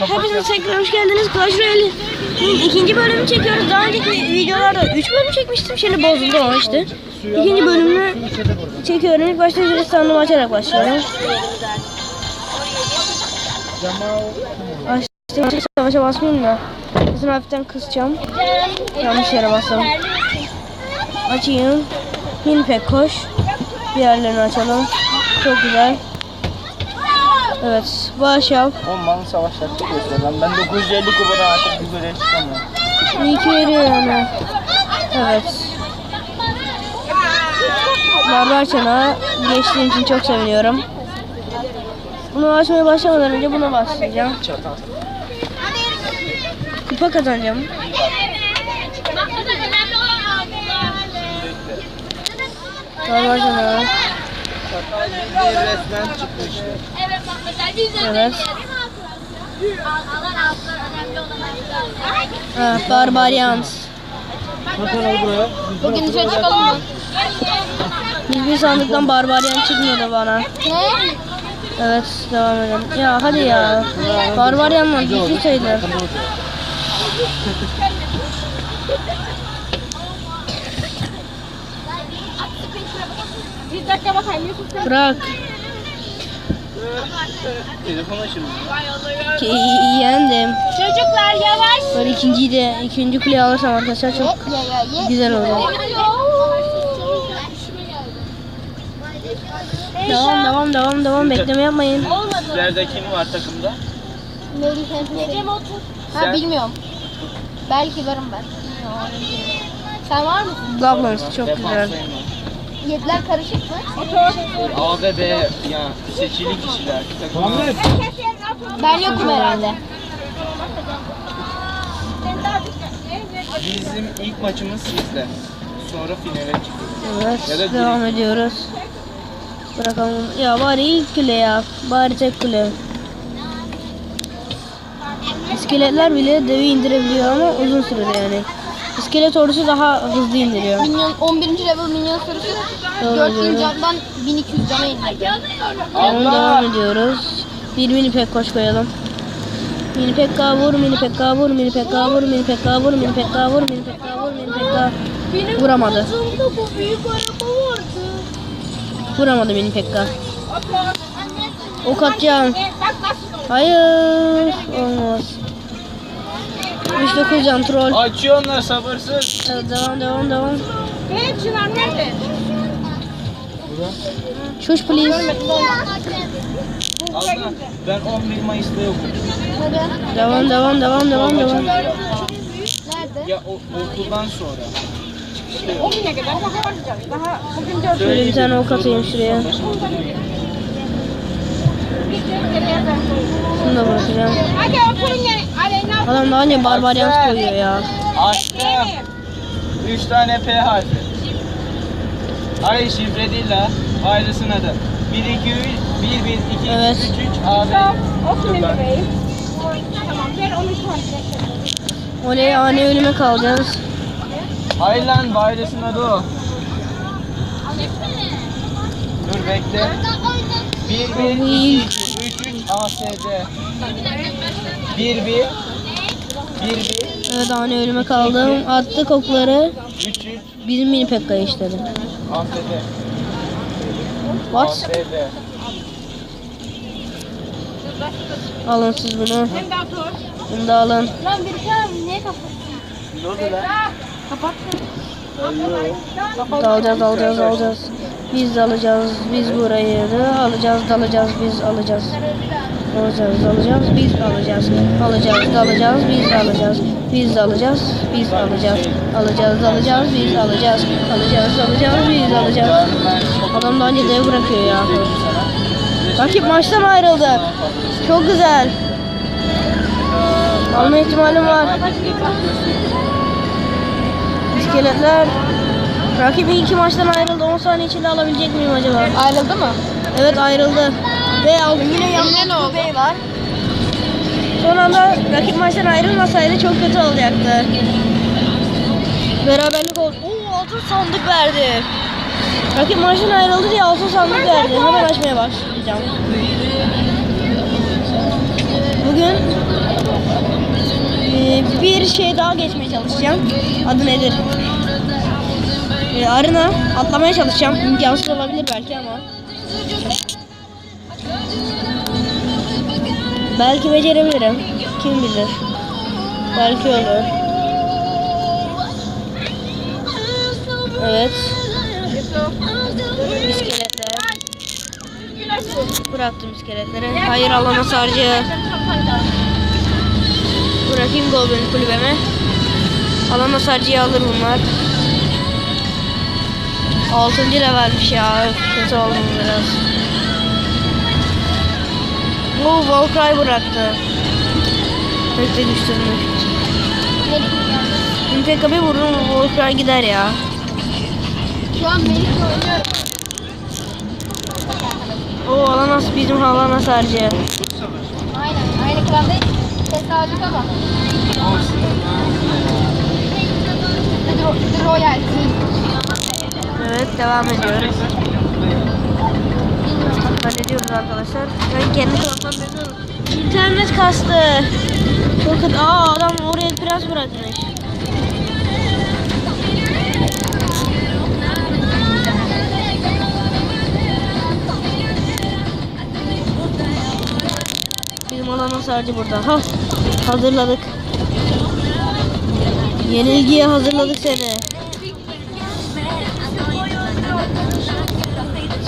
Hepinize tekrar hoş geldiniz. Clash Royale'in ikinci bölümünü çekiyoruz. Daha önceki videolarda 3 bölüm çekmiştim. Şimdi bozuldu ama işte. İkinci bölümünü çekiyorum. İlk başta ücret sandım açarak başlıyorum. Açtım. Savaşa basmayayım da. Sesini hafiften kısacağım. Yanlış yere bastım. Açayım. Mini pek koş. Diğerlerini açalım. Çok güzel. Evet. Bağış yap. Oğlum bana savaşlarda göster lan. Ben 950 kupada artık bir görev çıkamıyorum. İyi ki veriyor yani. Evet. Barbar çanağı geçtiğim için çok seviniyorum. Bunu açmaya başlamadan önce buna başlayacağım. Çatal. Kupa kazanacağım. Barbar çanağı. Çatal resmen çıktı işte. Evet Evet. Barbarians. Bugün dışarı çıkalım mı? Hiçbir sandıktan Barbarian çıkmadı bana. Ne? Evet devam edelim. Ya hadi ya. Barbarianlar güçlü sayılır. Bir dakika bakayım Yusuf. Bırak. Telefon açıldı. Yendim. Çocuklar yavaş. Böyle ikinciyi de ikinci kuleyi alırsam arkadaşlar çok güzel olur. Devam devam devam devam bekleme yapmayın. Sizlerde kim var takımda? Necem otur. Ha Sen- bilmiyorum. Belki varım ben. Bilmiyorum. Sen var mısın? Goblins çok güzel. Defanstayım Yediler karışık mı? A ve B ya seçili kişiler. Takımda. Ben yokum herhalde. Bizim ilk maçımız sizle. Sonra finale çıkıyoruz. Ya da Evet devam ediyoruz. Bırakalım. Ya bari ilk kule ya. Bari tek kule. İskeletler bile devi indirebiliyor ama uzun sürede yani. İskelet ordusu daha hızlı indiriyor. Minyon 11. level minyon sürüsü Doğru 4000 diyorum. candan 1200 cana indirdi. Devam, devam ediyoruz. Bir mini pek koş koyalım. Mini pek vur, mini pek vur, mini pek vur, mini pek vur, mini pek vur, mini pek vur, mini pek Vuramadı. bu büyük araba vardı. Vuramadı mini pekka. Ok atacağım. Hayır. Olmaz. 39 can troll. Açıyorlar sabırsız. Evet, devam devam devam. Evet Çınar nerede? Şuş please. Allah. Ben 11 Mayıs'ta yokum. Devam devam devam devam devam. Nerede? Ya o, okuldan sonra. O güne kadar daha varacağız. Daha bugün dört. Şöyle bir tane ok atayım şuraya. Şunu da bırakacağım. Hadi. Aleyna. Adam daha ne barbaryans koyuyor ya. Açtım. 3 tane P harfi. Hayır şifre değil la. Virus'un adı. 1 2 3 1 1 2 Evet. 3 3 AB. Oturun Ben- bebeğim. Tamam ver onu kontrol Oley ani ölüme kalacağız. Hayır lan virus'un adı o. Dur bekle. 1 1 2 2 3 3 ASD. 1 1 1 1 Evet ani ölüme kaldım. Attık okları. 3 3 Bizim mini pekka işledi. What? ASD. Alın siz bunu. Bunu da alın. Lan bir tane niye kapattın? Ne oldu lan? Kapattın. Dalacağız alacağız alacağız. Biz de alacağız. Biz burayı da alacağız dalacağız biz alacağız. Alacağız alacağız biz alacağız. Alacağız dalacağız biz alacağız. Biz de alacağız biz alacağız. Alacağız alacağız biz alacağız. Alacağız alacağız biz alacağız. Adam daha önce dev bırakıyor ya. Rakip maçtan ayrıldı. Çok güzel. Alma ihtimalim var. İskeletler. Rakip iki maçtan ayrıldı. 10 saniye içinde alabilecek miyim acaba? Ayrıldı mı? Evet ayrıldı. Ve aldım. Yine Yine ne oldu? Bey var. Son anda rakip maçtan ayrılmasaydı çok kötü olacaktı. Beraberlik oldu. Oo altın sandık verdi. Rakip maçtan ayrıldı diye altın sandık verdi. Hemen açmaya başlayacağım. Bugün şey daha geçmeye çalışacağım. Adı nedir? Arına atlamaya çalışacağım. İmkansız olabilir belki ama. Belki becerebilirim. Kim bilir. Belki olur. Evet. İskeletler. Bıraktım iskeletleri. Hayır alana sarcı. Bırakayım Goblin kulübeme. Alana sarcıyı alır bunlar. 6. levelmiş ya. Kötü oldum biraz. Bu Volcry bıraktı. Bekle düştürmüş. Impeka bir vururum Volcry gider ya. Şu an Melih'le oynuyorum. O Alanas bizim Alanas sarcı. Aynen. Aynı klandayız. Tesadüf ama. The, Royal. Evet devam ediyoruz. Hallediyoruz arkadaşlar. Ben kendi taraftan memnunum. İnternet kastı. Kötü. Aa adam oraya prens bırakmış. Bizim alana sadece burada. Ha, hazırladık. Yenilgiye hazırladık seni.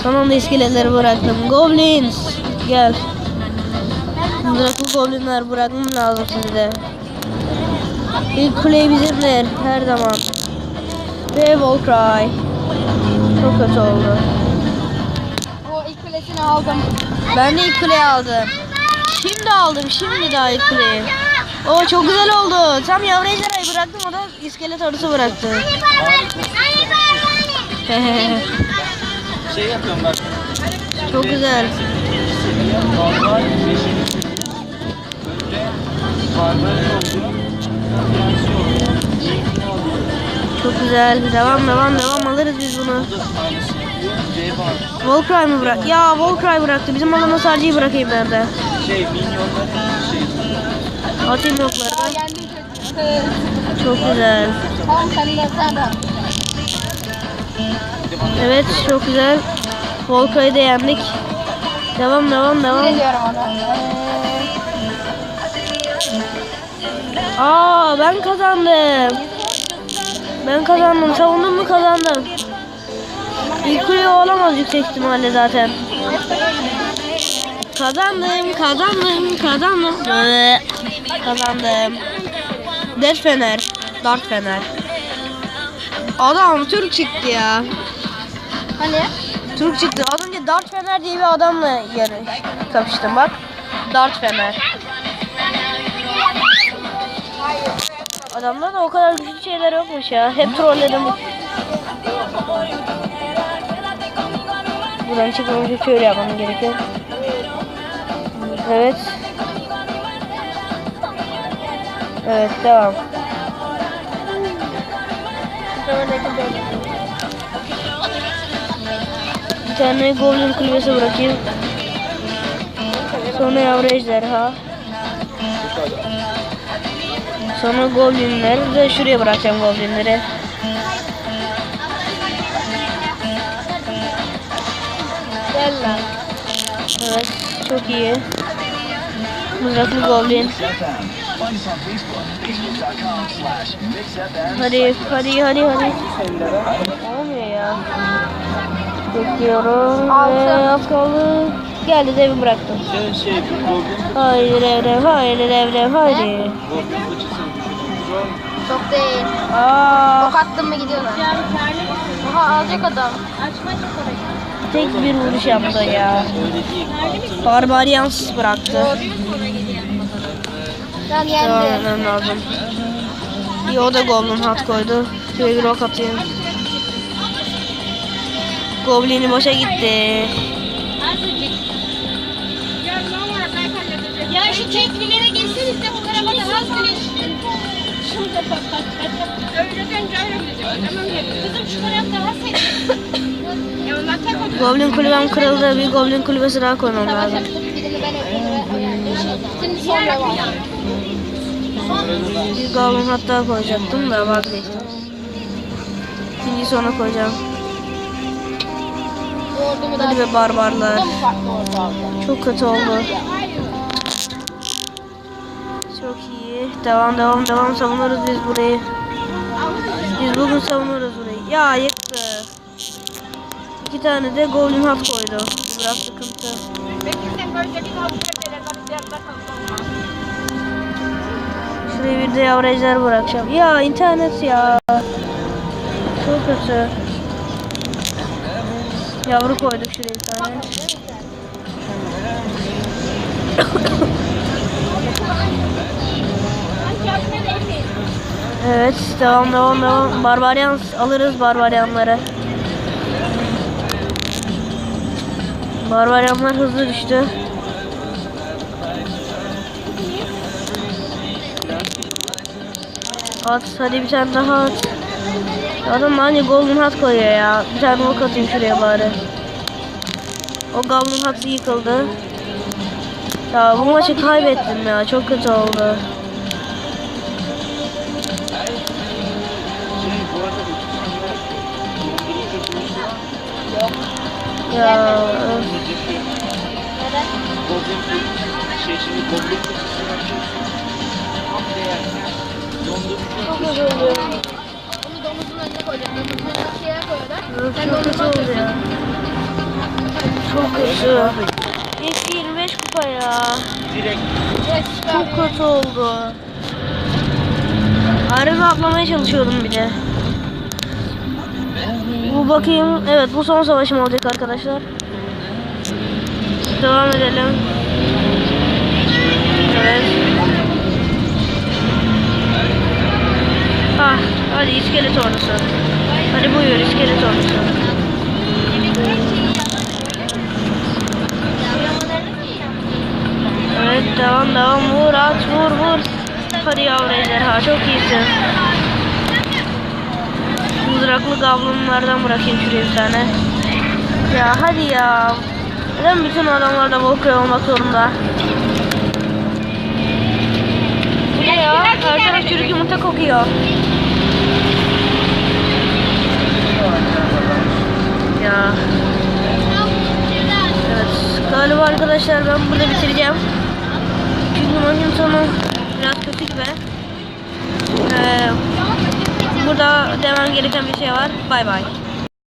Son anda iskeletleri bıraktım. Goblins gel. Drakul goblinler bırakmam lazım size. İlk kule bizimdir her zaman. Ve Volcry. Çok kötü oldu. O ilk kulesini aldım. Ben de ilk kuleyi aldım. Şimdi aldım. Şimdi daha ilk kuleyi. O çok güzel oldu. Tam yavru ejderhayı bıraktım o da iskelet arısı bıraktı. Şey yapıyorum bak. çok güzel. Alıyor. Çok güzel. Devam devam devam alırız biz bunu. Volcry mı bırak? Ya Volcry bıraktı. Bizim alana sadece bırakayım ben de. Şey minyonların şey. Atayım yokları. Çok güzel. Tamam sen de sen de. Evet çok güzel. Volcry'ı da yendik. Devam devam devam. Aa ben kazandım. Ben kazandım. Savundum mu kazandım. İlk kule olamaz yüksek ihtimalle zaten. Kazandım, kazandım, kazandım. Kazandım. Dert Fener, Dart Fener. Adam Türk çıktı ya. Hani? Türk çıktı. Az önce Dart Fener diye bir adamla yarış kapıştım bak. Dart Fener. Adamda da o kadar güçlü şeyler yokmuş ya. Hep trolledim. Buradan çıkmam için şöyle yapmam gerekiyor. Evet. Evet devam. Bir tane Goblin kulübesi bırakayım. Sonra yavru ejderha. Sonra Goblinler de şuraya bırakacağım Goblinleri. Gel. Evet çok iyi. Mızraklı Goblin. Hadi hadi hadi hadi. Olmuyor ya. Bekliyorum. Altı. Ve az kaldı. Geldi devi bıraktım. Sen şey goblin, Haydi evrev, haydi evrev, haydi. goblin. Çok değil. Aa, Ok attın mı gidiyorlar. Oha alacak adam. tek bir vuruş yaptı ya. Öyle değil. Bıraktı. Ben Devam yendim. etmem lazım. İyi o da Goblin hat koydu. Şöyle bir ok atayım. Goblin'i boşa gitti. Ya şu teknilere gelseniz de bu tarafa da az güneş. Şurada bak. Öyle dönce öyle gideceğim. Tamam dedim. Kızım şu tarafta az. Goblin kulübem kırıldı. Bir Goblin kulübesi daha koymam lazım. Sonra. Bir galon hatta koyacaktım da vazgeçtim. İkinci sona koyacağım. Ordumu da Hadi be barbarlar. Mı farklı aldı? Çok kötü oldu. Çok iyi. Devam devam devam savunuruz biz burayı. Biz bugün savunuruz burayı. Ya yıktı. İki tane de golden hat koydu. Biraz sıkıntı. Şuraya bir de yavrayıcılar bırakacağım. Ya internet ya. Çok kötü. Yavru koyduk şuraya tane. Evet devam devam devam. Barbaryan alırız barbaryanları. Barbaryanlar hızlı düştü. At hadi bir tane daha at. Adam hani golden hat koyuyor ya. Bir tane ok atayım şuraya bari. O golden hat yıkıldı. Ya bu maçı kaybettim ya. Çok kötü oldu. Ya. Çok üzüldüm. Domuzun önüne koyacağım. Domuzun önüne şeye koyuyorlar. Sen Çok kötü oldu ya. Çok kötü. Eksi 25 kupa ya. Çok kötü oldu. Arada atlamaya çalışıyordum bir de. Bu bakayım. Evet bu son savaşım olacak arkadaşlar. Devam edelim. Evet. Ah, hadi iskelet ordusu. Hadi buyur iskelet ordusu. Evet devam devam vur at vur vur. Hadi yavru ejderha çok iyisin. Mızraklı gavlunlardan bırakayım şuraya bir tane. Ya hadi ya. Neden bütün adamlarda Volkay olmak zorunda? Bu ne ya? Her taraf çürük yumurta kokuyor. Ya. Evet. Galiba arkadaşlar ben burada bitireceğim. Çünkü maçın sonu biraz kötü gibi. Ee, burada demem gereken bir şey var. Bay bay.